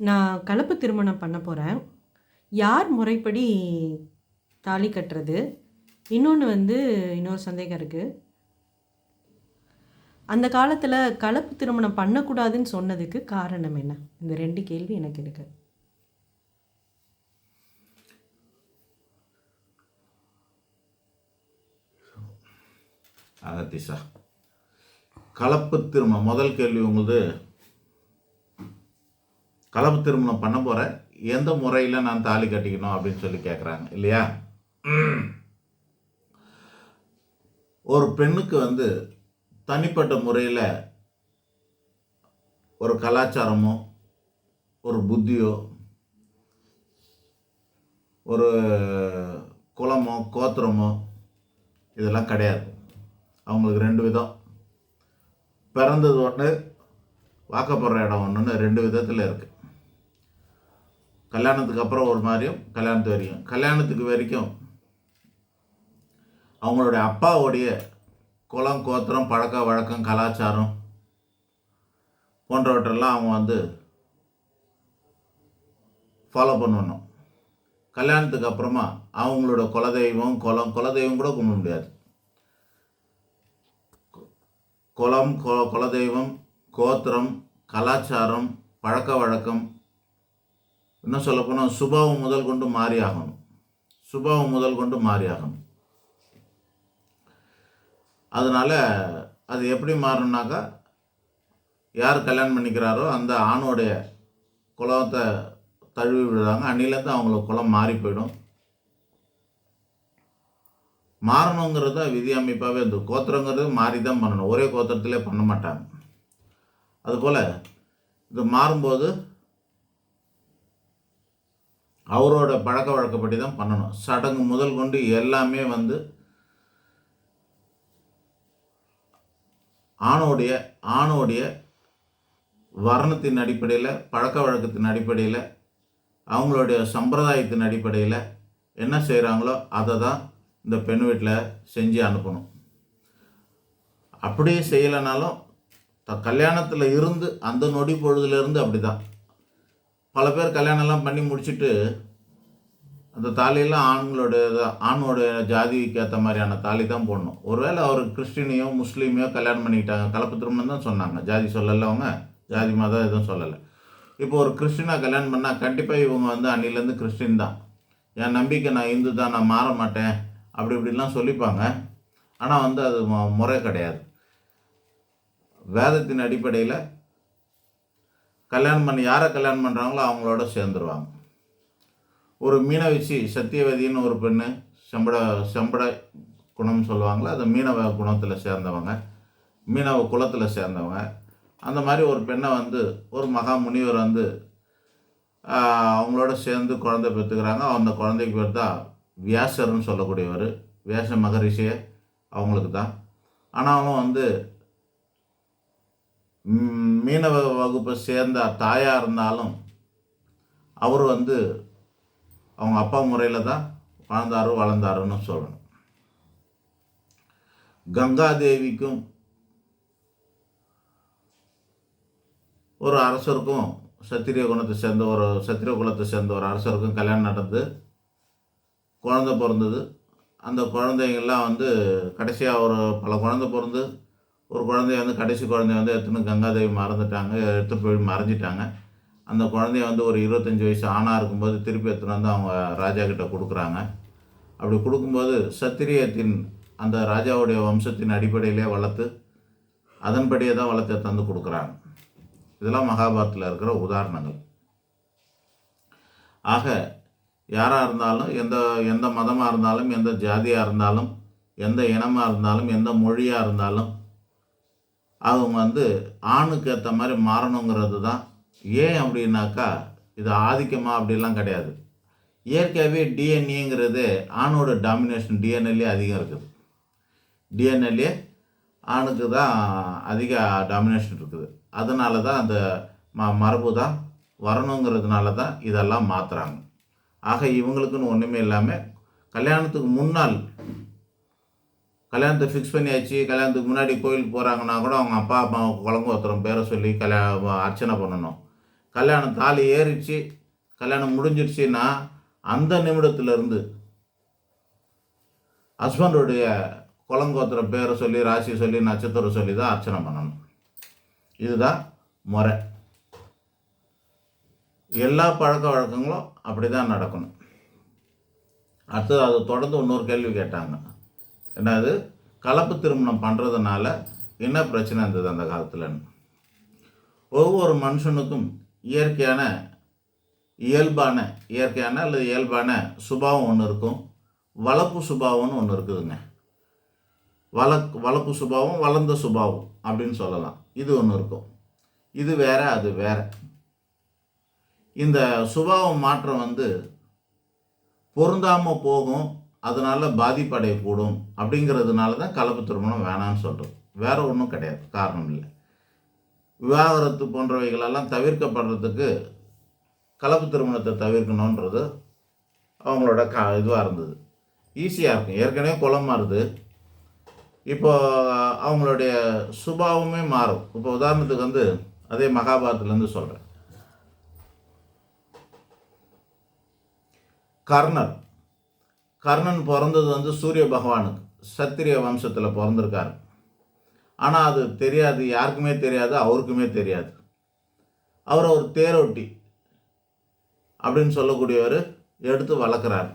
நான் கலப்பு திருமணம் பண்ண போகிறேன் யார் முறைப்படி தாலி கட்டுறது? இன்னொன்று வந்து இன்னொரு சந்தேகம் இருக்குது அந்த காலத்தில் கலப்பு திருமணம் பண்ணக்கூடாதுன்னு சொன்னதுக்கு காரணம் என்ன? இந்த ரெண்டு கேள்வி எனக்கு இருக்கு. அகத்திசா கலப்பு திருமணம் முதல் கேள்வி உங்களுது கலப்பு திருமணம் பண்ண போகிற எந்த முறையில் நான் தாலி கட்டிக்கணும் அப்படின்னு சொல்லி கேட்குறாங்க இல்லையா? ஒரு பெண்ணுக்கு வந்து தனிப்பட்ட முறையில் ஒரு கலாச்சாரமோ ஒரு புத்தியோ ஒரு குலமோ கோத்திரமோ இதெல்லாம் கிடையாது. அவங்களுக்கு ரெண்டு விதம். பிறந்தது ஒன்று வாக்கப்படுற இடம் ஒன்றுன்னு ரெண்டு விதத்தில் இருக்குது கல்யாணத்துக்கு அப்புறம் ஒரு மாதிரியும் கல்யாணத்து வரைக்கும். கல்யாணத்துக்கு வரைக்கும் அவங்களுடைய அப்பாவுடைய குளம் கோத்திரம் பழக்க வழக்கம் கலாச்சாரம் போன்றவற்றெல்லாம் அவங்க வந்து ஃபாலோ பண்ணணும். கல்யாணத்துக்கு அப்புறமா அவங்களோட குலதெய்வம் குளம் குலதெய்வம் கூட கும்பிட முடியாது. குளம் கொ- குலதெய்வம் கோத்திரம் கலாச்சாரம் பழக்க வழக்கம் இன்னும் சொல்லப்போனால் சுபாவம் முதல் கொண்டு மாறி ஆகணும். சுபாவம் முதல் கொண்டு மாறி ஆகணும். அதனால் அது எப்படி மாறணும்னாக்கா யார் கல்யாணம் பண்ணிக்கிறாரோ அந்த ஆணோடைய குலத்தை தழுவி விடுறாங்க. அன்னிலேருந்து அவங்களுக்கு குலம் மாறி போயிடும். மாறணுங்கிறத விதி அமைப்பாகவே இந்த கோத்திரங்கிறது மாறி தான் பண்ணணும். ஒரே கோத்திரத்திலே பண்ண மாட்டாங்க. அதுபோல் இது மாறும்போது அவரோட பழக்க வழக்கப்படி தான் பண்ணணும். சடங்கு முதல் கொண்டு எல்லாமே வந்து ஆணோடைய ஆணோடைய வர்ணத்தின் அடிப்படையில் பழக்க வழக்கத்தின் அடிப்படையில் அவங்களுடைய சம்பிரதாயத்தின் அடிப்படையில் என்ன செய்கிறாங்களோ அதை தான் இந்த பெண் வீட்டில் செஞ்சு அனுப்பணும். அப்படியே செய்யலைனாலும் த கல்யாணத்தில் இருந்து அந்த நொடி பொழுதுலேருந்து அப்படி தான் பல பேர் கல்யாணம்லாம் பண்ணி முடிச்சுட்டு அந்த தாலியெல்லாம் ஆண்களோட ஆணோட ஜாதிக்கு ஏற்ற மாதிரியான தாலி தான் போடணும். ஒருவேளை அவர் கிறிஸ்டினையோ முஸ்லீமையோ கல்யாணம் பண்ணிக்கிட்டாங்க கலப்பு திருமணம் தான் சொன்னாங்க. ஜாதி சொல்லலை அவங்க ஜாதி மதம் எதுவும் சொல்லலை. இப்போ ஒரு கிறிஸ்டினாக கல்யாணம் பண்ணால் கண்டிப்பாக இவங்க வந்து அன்னிலேருந்து கிறிஸ்டின் தான். என் நம்பிக்கை நான் இந்து தான் நான் மாற மாட்டேன் அப்படி இப்படிலாம் சொல்லிப்பாங்க. ஆனால் வந்து அது முறை கிடையாது. வேதத்தின் அடிப்படையில் கல்யாணம் பண்ணி யாரை கல்யாணம் பண்ணுறாங்களோ அவங்களோட சேர்ந்துருவாங்க. ஒரு மீனவச்சி சத்தியவதின்னு ஒரு பெண்ணு செம்பட செம்பட குணம் சொல்லுவாங்களே அது மீனவ குணத்தில் சேர்ந்தவங்க மீனவ குலத்தில் சேர்ந்தவங்க. அந்த மாதிரி ஒரு பெண்ணை வந்து ஒரு மகா முனிவர் வந்து அவங்களோட சேர்ந்து குழந்தை பெற்றுக்கிறாங்க. அந்த குழந்தைக்கு பேர் தான் வியாசர்னு சொல்லக்கூடியவர். வியாச மகரிஷியே அவங்களுக்கு தான் ஆனாலும் வந்து மீனவ வகுப்பை சேர்ந்த தாயாக இருந்தாலும் அவர் வந்து அவங்க அப்பா முறையில் தான் வாழ்ந்தாரு வளர்ந்தாருன்னு சொல்லணும். கங்காதேவிக்கும் ஒரு அரசருக்கும் சத்திரிய குணத்தை சேர்ந்த ஒரு சத்திரிய குலத்தை சேர்ந்த ஒரு அரசருக்கும் கல்யாணம் நடந்து குழந்தை பிறந்தது. அந்த குழந்தைங்கள்லாம் வந்து கடைசியாக ஒரு பல குழந்தை பிறந்து ஒரு குழந்தைய வந்து கடைசி குழந்தைய வந்து எடுத்துன்னு கங்காதேவி மறந்துட்டாங்க எடுத்து போய் மறைஞ்சிட்டாங்க. அந்த குழந்தைய வந்து ஒரு இருபத்தஞ்சி வயசு ஆணாக இருக்கும்போது திருப்பி எடுத்துன்னு வந்து அவங்க ராஜா கிட்ட கொடுக்குறாங்க. அப்படி கொடுக்கும்போது சத்திரியத்தின் அந்த ராஜாவுடைய வம்சத்தின் அடிப்படையிலே வளர்த்து அதன்படியே தான் வளர்த்து தந்து கொடுக்குறாங்க. இதெல்லாம் மகாபாரத்தில் இருக்கிற உதாரணங்கள். ஆக யாராக இருந்தாலும் எந்த எந்த மதமாக இருந்தாலும் எந்த ஜாதியாக இருந்தாலும் எந்த இனமாக இருந்தாலும் எந்த மொழியாக இருந்தாலும் அவங்க வந்து ஆணுக்கு ஏற்ற மாதிரி மாறணுங்கிறது தான். ஏன் அப்படின்னாக்கா இது ஆதிக்கமாக அப்படிலாம் கிடையாது. இயற்கையாகவே டிஎன்ஏங்கிறது ஆணோட டாமினேஷன் டிஎன்எல்ஏ அதிகம் இருக்குது. டிஎன்எல்ஏ ஆணுக்கு தான் அதிக டாமினேஷன் இருக்குது. அதனால தான் அந்த ம மரபு தான் வரணுங்கிறதுனால தான் இதெல்லாம் மாற்றுறாங்க ஆக இவங்களுக்குன்னு ஒன்றுமே இல்லாமல் கல்யாணத்துக்கு முன்னால் கல்யாணத்தை ஃபிக்ஸ் பண்ணியாச்சு. கல்யாணத்துக்கு முன்னாடி கோயிலுக்கு போகிறாங்கன்னா கூட அவங்க அப்பா அம்மா குழம்பு ஒருத்தரம் பேரை சொல்லி கல்யாணம் அர்ச்சனை பண்ணணும். கல்யாணம் தாலி ஏறிச்சு கல்யாணம் முடிஞ்சிடுச்சுன்னா அந்த நிமிடத்துலேருந்து ஹஸ்பண்டுடைய குலங்கோத்திர பேரை சொல்லி ராசி சொல்லி நட்சத்திரம் சொல்லி தான் அர்ச்சனை பண்ணணும். இதுதான் முறை. எல்லா பழக்க வழக்கங்களும் அப்படி தான் நடக்கணும். அடுத்தது அதை தொடர்ந்து இன்னொரு கேள்வி கேட்டாங்க. என்னது? கலப்பு திருமணம் பண்ணுறதுனால என்ன பிரச்சனை இருந்தது அந்த காலத்தில்? ஒவ்வொரு மனுஷனுக்கும் இயற்கையான இயல்பான இயற்கையான அல்லது இயல்பான சுபாவம் ஒன்று இருக்கும். வளர்ப்பு சுபாவம்னு ஒன்று இருக்குதுங்க. வளக் வளர்ப்பு சுபாவம் வளர்ந்த சுபாவம் அப்படின்னு சொல்லலாம். இது ஒன்று இருக்கும். இது வேற அது வேற. இந்த சுபாவம் மாற்றம் வந்து பொருந்தாமல் போகும் அதனால் பாதிப்படையக்கூடும் அப்படிங்கிறதுனால தான் கலப்பு திருமணம் வேணான்னு சொல்கிறோம் வேற ஒன்றும் கிடையாது. காரணம் இல்லை. விவாகரத்து போன்றவைகளெல்லாம் தவிர்க்கப்படுறதுக்கு கலப்பு திருமணத்தை தவிர்க்கணுன்றது அவங்களோட க இதுவாக இருந்தது. ஈஸியாக இருக்கும். ஏற்கனவே குளம் மாறுது. இப்போ அவங்களுடைய சுபாவமே மாறும். இப்போ உதாரணத்துக்கு வந்து அதே மகாபாரதத்துலேருந்து சொல்கிறேன் கர்ணர். கர்ணன் பிறந்தது வந்து சூரிய பகவானுக்கு சத்திரிய வம்சத்தில் பிறந்திருக்காரு. ஆனால் அது தெரியாது யாருக்குமே தெரியாது அவருக்குமே தெரியாது. அவர் ஒரு தேரோட்டி அப்படின்னு சொல்லக்கூடியவர் எடுத்து வளர்க்குறாரு.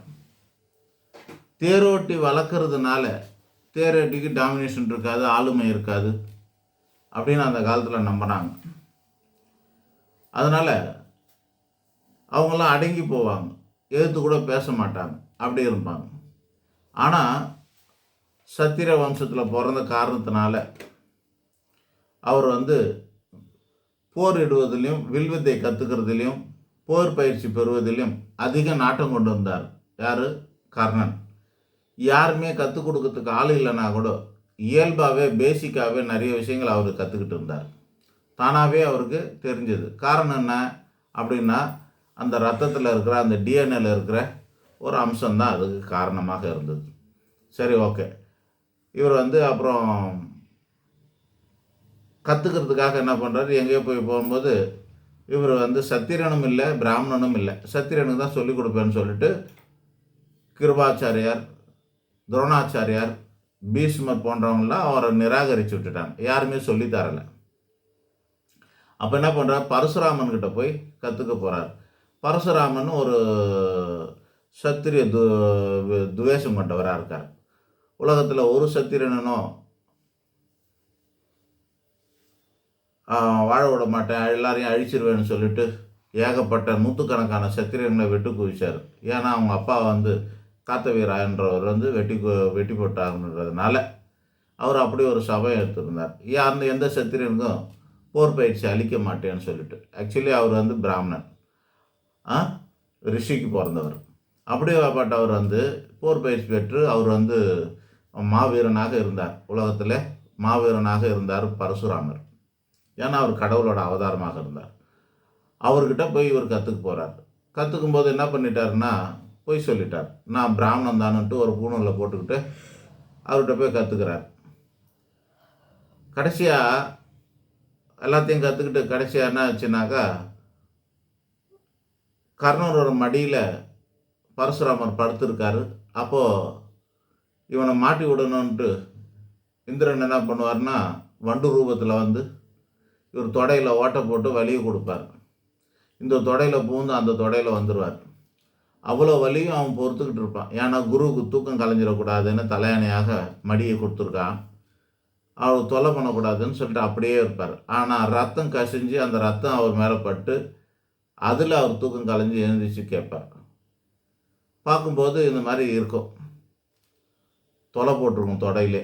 தேரோட்டி வளர்க்குறதுனால தேரோட்டிக்கு டாமினேஷன் இருக்காது ஆளுமை இருக்காது அப்படின்னு அந்த காலத்தில் நம்பினாங்க அதனால் அவங்களாம் அடங்கி போவாங்க எதிர்த்து கூட பேச மாட்டாங்க. அப்படி இருப்பாங்க. ஆனால் சத்திர வம்சத்தில் பிறந்த காரணத்தினால அவர் வந்து போரிடுவதிலையும் வில்வித்தை கற்றுக்கிறதுலையும் போர் பயிற்சி பெறுவதிலும் அதிக நாட்டம் கொண்டு வந்தார். யார்? கர்ணன். யாருமே கற்றுக் கொடுக்கறதுக்கு ஆள் இல்லைன்னா கூட இயல்பாகவே பேசிக்காகவே நிறைய விஷயங்கள் அவர் கற்றுக்கிட்டு இருந்தார். தானாகவே அவருக்கு தெரிஞ்சது. காரணம் என்ன அப்படின்னா அந்த ரத்தத்தில் இருக்கிற அந்த டிஎன்ஏல இருக்கிற ஒரு அம்சம்தான் அதுக்கு காரணமாக இருந்தது. சரி ஓகே. இவர் வந்து அப்புறம் கற்றுக்கிறதுக்காக என்ன பண்ணுறாரு எங்கேயோ போய் போகும்போது இவர் வந்து சத்திரனும் இல்லை பிராமணனும் இல்லை. சத்திரனுக்கு தான் சொல்லிக் கொடுப்பேன்னு சொல்லிட்டு கிருபாச்சாரியார் துரோணாச்சாரியார் பீஷ்மர் போன்றவங்களாம் அவரை நிராகரித்து விட்டுட்டாங்க. யாருமே சொல்லி தரலை. அப்போ என்ன பண்ணுறார் பரசுராமன் கிட்ட போய் கற்றுக்க போகிறார் பரசுராமன் ஒரு சத்திரிய து துவேஷம் கொண்டவராக இருக்கார். உலகத்தில் ஒரு சத்திரனும் வாழ விட மாட்டேன் எல்லாரையும் அழிச்சிருவேன்னு சொல்லிட்டு ஏகப்பட்ட நூற்றுக்கணக்கான சத்திரியங்களை வெட்டு குவிச்சார். ஏன்னா அவங்க அப்பா வந்து காத்தவீராயன்றவர் வந்து வெட்டி கு- வெட்டி போட்டாங்கன்றதுனால அவர் அப்படி ஒரு சபையை எடுத்திருந்தார். அந்த எந்த சத்திரியனுக்கும் போர் பயிற்சி அளிக்க மாட்டேன்னு சொல்லிட்டு. ஆக்சுவலி அவர் வந்து பிராமணன் ரிஷிக்கு பிறந்தவர். அப்படியேப்பட்டவர் வந்து போர் பயிற்சி பெற்று அவர் வந்து மாவீரனாக இருந்தார். உலகத்தில் மாவீரனாக இருந்தார் பரசுராமர். ஏன்னா அவர் கடவுளோட அவதாரமாக இருந்தார். அவர்கிட்ட போய் இவர் கற்றுக்க போகிறார் கற்றுக்கும் போது என்ன பண்ணிட்டாருன்னா போய் சொல்லிட்டார். நான் பிராமணன் தானுன்ட்டு ஒரு பூணூலில் போட்டுக்கிட்டு அவர்கிட்ட போய் கற்றுக்கிறார் கடைசியாக எல்லாத்தையும் கற்றுக்கிட்டு கடைசியாக என்ன ஆச்சுனாக்கா கர்ணனோட மடியில் பரசுராமர் படுத்திருக்காரு. அப்போது இவனை மாட்டி விடணுன்ட்டு இந்திரன் என்ன பண்ணுவார்னா வண்டு ரூபத்தில் வந்து இவர் தொடையில் ஓட்டை போட்டு வலியை கொடுப்பார். இந்த தொடையில் பூந்து அந்த தொடையில் வந்துடுவார் அவ்வளோ வலியும் அவன் பொறுத்துக்கிட்டு இருப்பான். ஏன்னா குருவுக்கு தூக்கம் கலைஞ்சிடக்கூடாதுன்னு தலையணையாக மடியை கொடுத்துருக்கான். அவர் தொல்லை பண்ணக்கூடாதுன்னு சொல்லிட்டு அப்படியே இருப்பார். ஆனால் ரத்தம் கசிஞ்சு அந்த ரத்தம் அவர் மேலே பட்டு அதில் அவர் தூக்கம் கலைஞ்சு எழுந்திரிச்சு கேட்பார். பார்க்கும்போது இந்த மாதிரி இருக்கும். தொலை போட்டிருக்கும் தொடையிலே.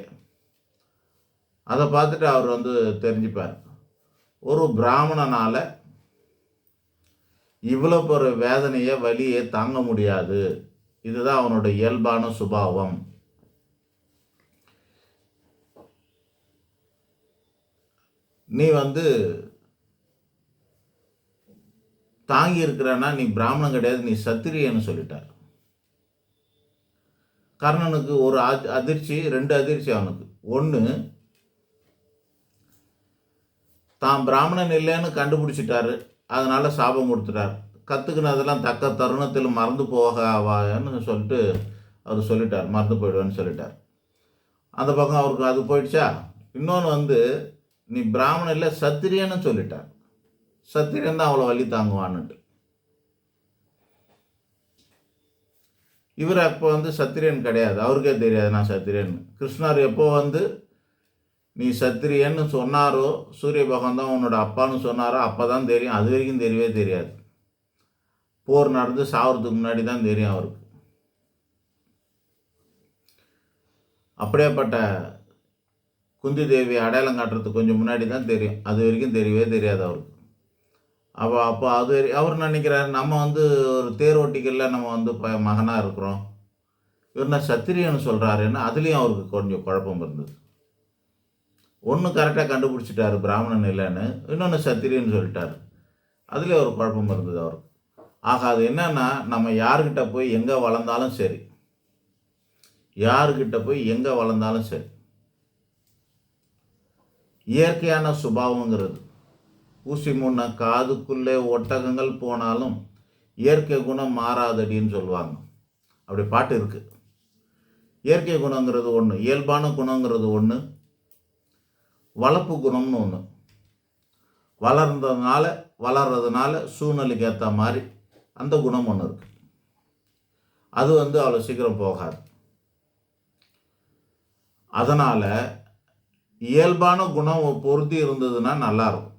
அதை பார்த்துட்டு அவர் வந்து தெரிஞ்சுப்பார். ஒரு பிராமணனால் இவ்வளோ பெரிய வேதனையை வலியை தாங்க முடியாது. இதுதான் அவனோட இயல்பான சுபாவம். நீ வந்து தாங்கி இருக்கிறன்னா நீ பிராமணன் கிடையாது நீ சத்திரியன்னு சொல்லிட்டார். கர்ணனுக்கு ஒரு அதிர்ச்சி ரெண்டு அதிர்ச்சி அவனுக்கு. ஒன்று தான் பிராமணன் இல்லைன்னு கண்டுபிடிச்சிட்டாரு. அதனால் சாபம் கொடுத்துட்டார். கற்றுக்கினதெல்லாம் தக்க தருணத்தில் மறந்து போகவான்னு சொல்லிட்டு அவர் சொல்லிட்டார். மறந்து போயிடுவேன்னு சொல்லிட்டார். அந்த பக்கம் அவருக்கு அது போயிடுச்சா? இன்னொன்று வந்து நீ பிராமணன் இல்லை சத்திரியன்னு சொல்லிட்டார். சத்திரியன் தான் அவ்வளோ வலி தாங்குவான்னுட்டு. இவர் அப்போ வந்து சத்திரியன் கிடையாது. அவருக்கே தெரியாது நான் சத்திரியன். கிருஷ்ணர் எப்போ வந்து நீ சத்திரியன்னு சொன்னாரோ சூரிய பகவான் தான் உன்னோட அப்பான்னு சொன்னாரோ அப்போ தான் தெரியும். அது வரைக்கும் தெரியவே தெரியாது. போர் நடந்து சாவறதுக்கு முன்னாடி தான் தெரியும் அவருக்கு. அப்படியேப்பட்ட குந்தி தேவி அடையாளம் காட்டுறதுக்கு கொஞ்சம் முன்னாடி தான் தெரியும். அது வரைக்கும் தெரியவே தெரியாது அவருக்கு. அப்போ அப்போ அது அவர் நினைக்கிறார்? நம்ம வந்து ஒரு தேரோட்டிகளில் நம்ம வந்து ப மகனாக இருக்கிறோம். இவர் நான் சத்திரியன்னு சொல்கிறாருன்னு அதுலேயும் அவருக்கு கொஞ்சம் குழப்பம் இருந்தது. ஒன்று கரெக்டாக கண்டுபிடிச்சிட்டாரு பிராமணன் இல்லைன்னு இன்னொன்று சத்திரியன்னு சொல்லிட்டாரு. அதுலேயே ஒரு குழப்பம் இருந்தது அவருக்கு. ஆக அது என்னன்னா நம்ம யார்கிட்ட போய் எங்கே வளர்ந்தாலும் சரி. யாருக்கிட்ட போய் எங்கே வளர்ந்தாலும் சரி. இயற்கையான சுபாவங்கிறது. ஊசி முன்ன காதுக்குள்ளே ஒட்டகங்கள் போனாலும் இயற்கை குணம் மாறாதடின்னு சொல்லுவாங்க. அப்படி பாட்டு இருக்குது இயற்கை குணங்கிறது ஒன்று இயல்பான குணங்கிறது ஒன்று வளர்ப்பு குணம்னு ஒன்று வளர்ந்ததுனால வளர்றதுனால சூழ்நிலைக்கு ஏற்ற மாதிரி அந்த குணம் ஒன்று இருக்குது அது வந்து அவ்வளோ சீக்கிரம் போகாது. அதனால் இயல்பான குணம் பொருத்தி இருந்ததுன்னா நல்லாயிருக்கும்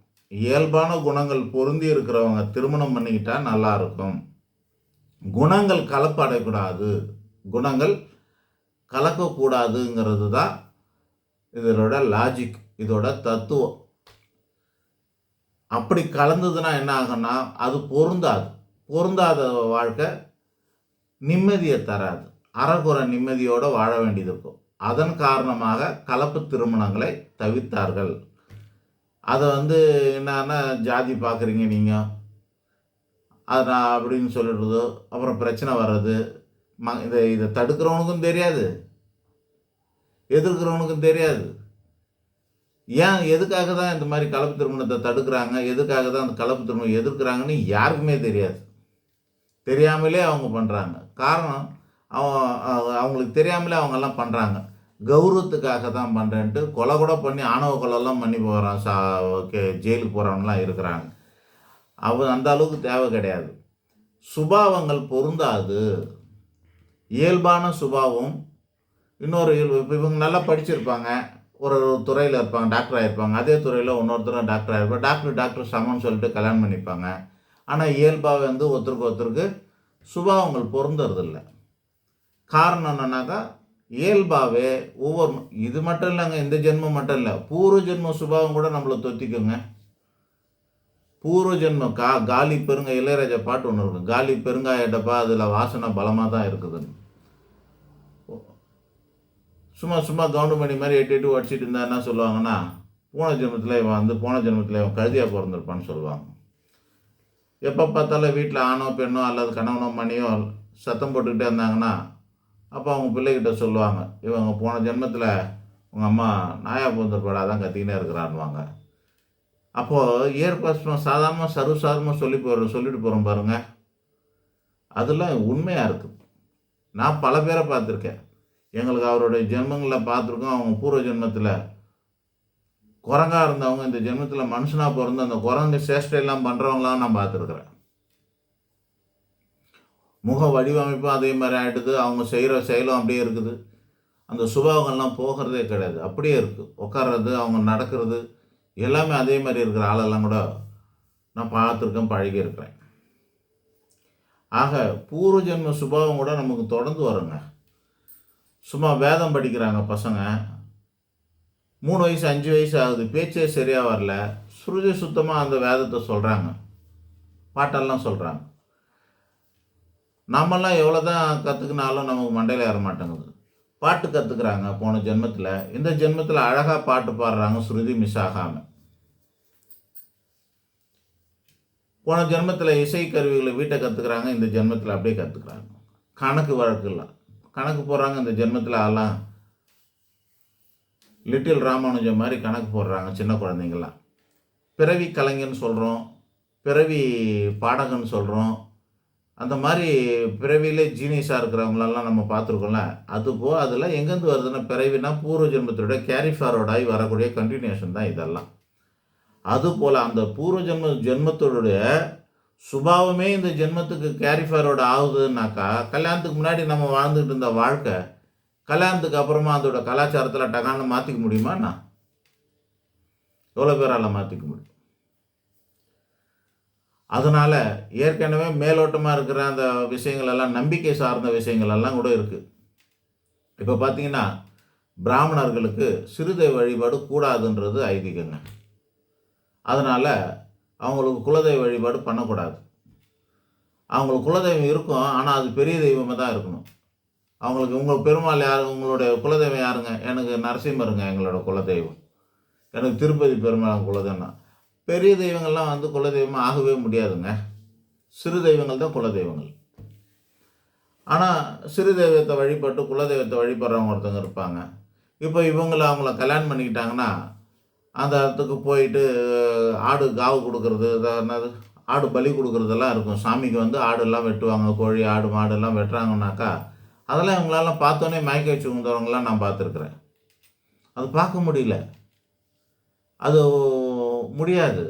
இயல்பான குணங்கள் பொருந்தி இருக்கிறவங்க திருமணம் பண்ணிக்கிட்டா நல்லா இருக்கும். குணங்கள் கலப்படைக்கூடாது. குணங்கள் கலக்கக்கூடாதுங்கிறது தான் இதோட லாஜிக் இதோட தத்துவம். அப்படி கலந்ததுன்னா என்ன ஆகும்னா அது பொருந்தாது. பொருந்தாத வாழ்க்கை நிம்மதியை தராது. அறகுறை நிம்மதியோடு வாழ வேண்டியது இருக்கும். அதன் காரணமாக கலப்பு திருமணங்களை தவித்தார்கள். அதை வந்து என்னன்னா ஜாதி பார்க்குறீங்க நீங்கள் அது நான் அப்படின்னு சொல்லிடுறதோ அப்புறம் பிரச்சனை வர்றது ம இதை இதை தடுக்கிறவனுக்கும் தெரியாது. எதிர்க்கிறவனுக்கும் தெரியாது. ஏன் எதுக்காக தான் இந்த மாதிரி கலப்பு திருமணத்தை தடுக்கிறாங்க? எதுக்காக தான் அந்த கலப்பு திருமணம் எதிர்க்கிறாங்கன்னு யாருக்குமே தெரியாது. தெரியாமலே அவங்க பண்ணுறாங்க காரணம் அவங்க அவங்களுக்கு தெரியாமலே அவங்கெல்லாம் பண்ணுறாங்க கௌரவத்துக்காக தான் பண்ணுறேன்ட்டு கொலை கூட பண்ணி ஆணவ கொலைலாம் பண்ணி போகிறான் சா ஓகே ஜெயிலுக்கு போகிறவங்களாம் இருக்கிறாங்க. அவ அந்த அளவுக்கு தேவை கிடையாது. சுபாவங்கள் பொருந்தாது. இயல்பான சுபாவம். இன்னொரு இயல்பு இப்போ இவங்க நல்லா படிச்சிருப்பாங்க. ஒரு துறையில் இருப்பாங்க டாக்டர் ஆகிருப்பாங்க அதே துறையில் இன்னொருத்தரும் டாக்டர் ஆகிருப்பாங்க டாக்டர் டாக்டர் சமம்னு சொல்லிட்டு கல்யாணம் பண்ணிப்பாங்க. ஆனால் இயல்பாக வந்து ஒருத்தருக்கு ஒருத்தருக்கு சுபாவங்கள் பொருந்துறதில்ல. காரணம் என்னன்னாக்கா இயல்பாகவே ஒவ்வொரு இது மட்டும் இல்லைங்க இந்த ஜென்மம் மட்டும் இல்லை. பூர்வ ஜென்ம சுபாவம் கூட நம்மளை தொத்திக்குங்க. பூர்வ ஜென்மம் கா காலி பெருங்க இளையராஜா பாட்டு ஒன்று இருக்கும். காலி பெருங்காய டப்பா அதில் வாசனை பலமாக தான் இருக்குதுன்னு சும்மா சும்மா கவுண்டமணி மாதிரி எட்டு எட்டு அடிச்சிட்டு இருந்தா என்ன சொல்லுவாங்கன்னா போன ஜென்மத்தில் இவன் வந்து போன ஜென்மத்தில் இவன் கழுதியாக பிறந்திருப்பான்னு சொல்லுவாங்க. எப்போ பார்த்தாலும் வீட்டில் ஆணோ பெண்ணோ அல்லது கணவனோ மணியோ சத்தம் போட்டுக்கிட்டே இருந்தாங்கன்னா அப்போ அவங்க பிள்ளைகிட்ட சொல்லுவாங்க இவங்க போன ஜென்மத்தில் உங்கள் அம்மா நாயா பிறந்திருப்பாடா தான் கத்திக்கினே இருக்கிறான்வாங்க அப்போது இயற்பாசனம் சாதாரணமாக சர்வசாதாரணமாக சொல்லி போகிற சொல்லிட்டு போகிறோம் பாருங்கள் அதெல்லாம் உண்மையாக இருக்குது நான் பல பேரை பார்த்துருக்கேன். எங்களுக்கு அவருடைய ஜென்மங்களில் பார்த்துருக்கோம். அவங்க பூர்வ ஜென்மத்தில் குரங்கா இருந்தவங்க இந்த ஜென்மத்தில் மனுஷனாக பிறந்து அந்த குரங்கு சேஷ்டையெல்லாம் பண்ணுறவங்களாம் நான் பார்த்துருக்குறேன். முக வடிவமைப்பும் அதே மாதிரி ஆகிடுது அவங்க செய்கிற செயலும் அப்படியே இருக்குது. அந்த சுபாவங்கள்லாம் போகிறதே கிடையாது. அப்படியே இருக்குது உட்கார்றது அவங்க நடக்கிறது எல்லாமே அதே மாதிரி இருக்கிற ஆளெல்லாம் கூட நான் பார்த்துருக்கேன் பழகியிருக்கிறேன். ஆக பூர்வ ஜென்ம சுபாவம் கூட நமக்கு தொடர்ந்து வருங்க. சும்மா வேதம் படிக்கிறாங்க பசங்க. மூணு வயசு அஞ்சு வயசு ஆகுது. பேச்சே சரியாக வரல. சுருதி சுத்தமாக அந்த வேதத்தை சொல்கிறாங்க பாட்டெல்லாம் சொல்கிறாங்க நம்மெல்லாம் எவ்வளோ தான் கற்றுக்கினாலும் நமக்கு மண்டையில் ஏற மாட்டேங்குது. பாட்டு கற்றுக்குறாங்க போன ஜென்மத்தில் இந்த ஜென்மத்தில் அழகாக பாட்டு பாடுறாங்க ஸ்ருதி மிஸ் ஆகாமல் போன ஜென்மத்தில் இசை கருவிகளை வீட்டை கற்றுக்குறாங்க இந்த ஜென்மத்தில் அப்படியே கற்றுக்குறாங்க கணக்கு வழக்கு இல்லை கணக்கு போடுறாங்க இந்த ஜென்மத்தில் எல்லாம் லிட்டில் ராமானுஜம் மாதிரி கணக்கு போடுறாங்க சின்ன குழந்தைங்களாம் பிறவி கலைஞன்னு சொல்கிறோம் பிறவி பாடகன்னு சொல்கிறோம் அந்த மாதிரி பிறவியிலே ஜீனியஸாக இருக்கிறவங்களெல்லாம் நம்ம பார்த்துருக்கோம்ல அதுபோ அதில் எங்கேருந்து வருதுன்னா பிறவினா பூர்வ ஜென்மத்தோட கேரி ஆகி வரக்கூடிய கண்டினியூஷன் தான் இதெல்லாம். அதுபோல் அந்த பூர்வ ஜென்ம ஜென்மத்தோடைய சுபாவமே இந்த ஜென்மத்துக்கு கேரிஃபாரோட ஆகுதுன்னாக்கா கல்யாணத்துக்கு முன்னாடி நம்ம வாழ்ந்துட்டு இருந்த வாழ்க்கை கல்யாணத்துக்கு அப்புறமா அதோட கலாச்சாரத்தில் டகான்னு மாற்றிக்க முடியுமாண்ணா எவ்வளோ பேரால் மாற்றிக்க முடியும்? அதனால் ஏற்கனவே மேலோட்டமாக இருக்கிற அந்த விஷயங்கள் எல்லாம் நம்பிக்கை சார்ந்த விஷயங்கள் எல்லாம் கூட இருக்குது இப்போ பார்த்தீங்கன்னா பிராமணர்களுக்கு சிறுதெய்வ வழிபாடு கூடாதுன்றது ஐதீகங்க. அதனால் அவங்களுக்கு குலதெய்வ வழிபாடு பண்ணக்கூடாது. அவங்களுக்கு குலதெய்வம் இருக்கும் ஆனால் அது பெரிய தெய்வமாக தான் இருக்கணும். அவங்களுக்கு உங்கள் பெருமாள் யார் உங்களுடைய குலதெய்வம் யாருங்க? எனக்கு நரசிம்மருங்க எங்களோட குலதெய்வம். எனக்கு திருப்பதி பெருமாள் குலதெய்வம் பெரிய தெய்வங்கள்லாம் வந்து குலதெய்வம் ஆகவே முடியாதுங்க. சிறு தெய்வங்கள் தான் குலதெய்வங்கள் ஆனால் சிறு தெய்வத்தை வழிபட்டு குலதெய்வத்தை வழிபடுறவங்க ஒருத்தவங்க இருப்பாங்க. இப்போ இவங்கள அவங்கள கல்யாணம் பண்ணிக்கிட்டாங்கன்னா அந்த இடத்துக்கு போயிட்டு ஆடு காவு கொடுக்கறது என்னது ஆடு பலி கொடுக்கறதெல்லாம் இருக்கும். சாமிக்கு வந்து ஆடெல்லாம் வெட்டுவாங்க கோழி ஆடு மாடெல்லாம் வெட்டுறாங்கனாக்கா அதெல்லாம் இவங்களால பார்த்தோன்னே மயக்க வச்சு வந்தவங்களாம் நான் பார்த்துருக்குறேன். அது பார்க்க முடியல. அது முடியாது.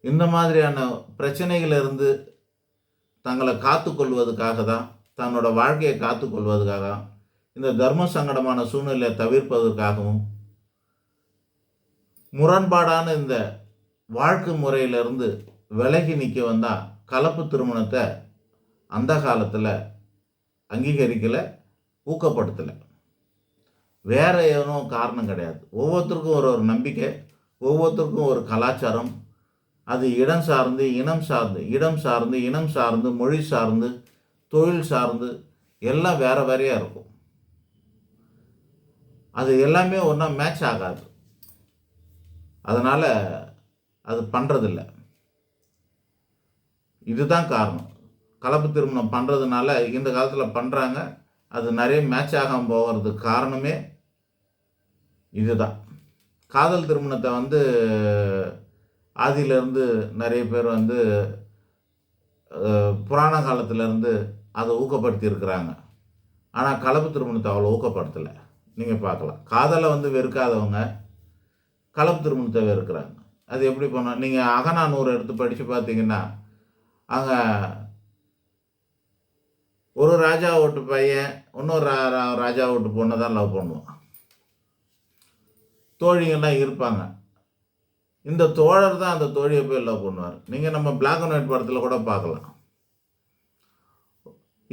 இந்த மாதிரியான பிரச்சனைகளிலிருந்து தங்களை காத்துக்கொள்வதற்காக தான் தன்னோட வாழ்க்கையை காத்துக்கொள்வதற்காக தான் இந்த தர்ம சங்கடமான சூழ்நிலையை தவிர்ப்பதற்காகவும் முரண்பாடான இந்த வாழ்க்கை முறையிலிருந்து விலகி நிற்க வந்தால் கலப்பு திருமணத்தை அந்த காலத்தில் அங்கீகரிக்கலை ஊக்கப்படுத்தலை. வேறு எதுவும் காரணம் கிடையாது. ஒவ்வொருத்தருக்கும் ஒரு ஒரு நம்பிக்கை. ஒவ்வொருத்தருக்கும் ஒரு கலாச்சாரம். அது இடம் சார்ந்து இனம் சார்ந்து இடம் சார்ந்து இனம் சார்ந்து மொழி சார்ந்து தொழில் சார்ந்து எல்லாம் வேற வேறையாக இருக்கும். அது எல்லாமே ஒன்றா மேட்ச் ஆகாது. அதனால் அது பண்ணுறதில்ல இதுதான் காரணம். கலப்பு திருமணம் பண்ணுறதுனால இந்த காலத்தில் பண்ணுறாங்க அது நிறைய மேட்ச் ஆகாமல் போகிறதுக்கு காரணமே இதுதான். காதல் திருமணத்தை வந்து ஆதியிலேருந்து நிறைய பேர் வந்து புராண காலத்துலேருந்து அதை ஊக்கப்படுத்தி இருக்கிறாங்க ஆனால் கலப்பு திருமணத்தை அவ்வளோ ஊக்கப்படுத்தலை. நீங்கள் பார்க்கலாம். காதலை வந்து வெறுக்காதவங்க கலப்பு திருமணத்தை வெறுக்கிறாங்க. அது எப்படி பண்ண நீங்கள் அகநானூறு எடுத்து படித்து பார்த்தீங்கன்னா அங்கே ஒரு ராஜா ஓட்டு பையன் இன்னொரு ராஜா ஓட்டு பொண்ணை தான் லவ் பண்ணுவான். தோழிகள்லாம் இருப்பாங்க. இந்த தோழர் தான் அந்த தோழியை போய் லவ் பண்ணுவார். நீங்கள் நம்ம பிளாக் அண்ட் ஒயிட் படத்தில் கூட பார்க்கலாம்.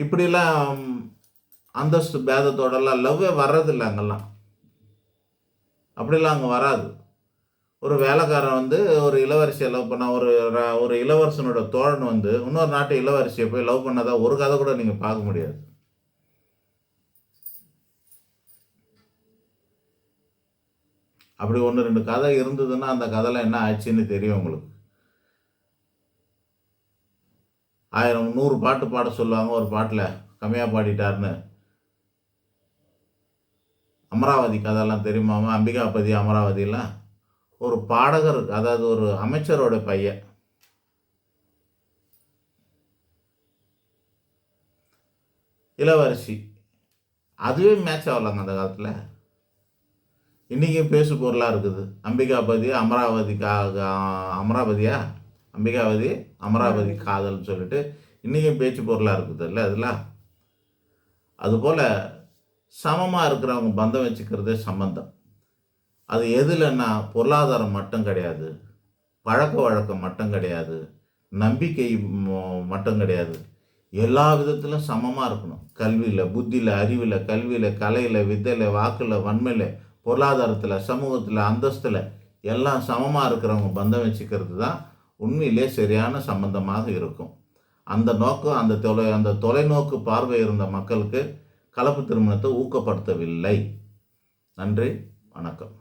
இப்படிலாம் அந்தஸ்து பேதத்தோடலாம் லவ்வே வர்றதில்லை அங்கெல்லாம். அப்படிலாம் அங்கே வராது. ஒரு வேலைக்காரன் வந்து ஒரு இளவரசியை லவ் பண்ண ஒரு ஒரு இளவரசனோட தோழன் வந்து இன்னொரு நாட்டு இளவரசியை போய் லவ் பண்ணாதான் ஒரு கதை கூட நீங்கள் பார்க்க முடியாது. அப்படி ஒன்று ரெண்டு கதை இருந்ததுன்னா அந்த கதையில் என்ன ஆச்சுன்னு தெரியும் உங்களுக்கு. ஆயிரம் நூறு பாட்டு பாட சொல்லுவாங்க ஒரு பாட்டில் கம்மியாக பாடிட்டாருன்னு. அமராவதி கதையெல்லாம் தெரியுமாமா அம்பிகாபதி அமராவதியெல்லாம் ஒரு பாடகர் அதாவது ஒரு அமைச்சரோட பையன். இளவரசி. அதுவே மேட்ச் ஆகலாங்க அந்த காலத்தில். இன்றைக்கும் பேசு பொருளாக இருக்குது. அம்பிகாபதி அமராவதி கா அமராவதியா? அம்பிகாவதி அமராவதி காதல்னு சொல்லிட்டு இன்றைக்கும் பேச்சு பொருளாக இருக்குது இல்லை அதெல்லாம் அதுபோல் சமமாக இருக்கிறவங்க பந்தம் வச்சுக்கிறதே சம்பந்தம். அது எதுலன்னா பொருளாதாரம் மட்டும் கிடையாது. பழக்க வழக்கம் மட்டும் கிடையாது. நம்பிக்கை மட்டும் கிடையாது. எல்லா விதத்திலும் சமமாக இருக்கணும். கல்வியில் புத்தியில் அறிவில் கல்வியில் கலையில் வித்தையில் வாக்கில் வன்மையில் பொருளாதாரத்தில் சமூகத்தில் அந்தஸ்தில் எல்லாம் சமமாக இருக்கிறவங்க பந்தம் வச்சுக்கிறது தான் உண்மையிலே சரியான சம்பந்தமாக இருக்கும். அந்த நோக்கம் அந்த தொலை அந்த தொலைநோக்கு பார்வை இருந்த மக்களுக்கு கலப்பு திருமணத்தை ஊக்கப்படுத்தவில்லை. நன்றி வணக்கம்.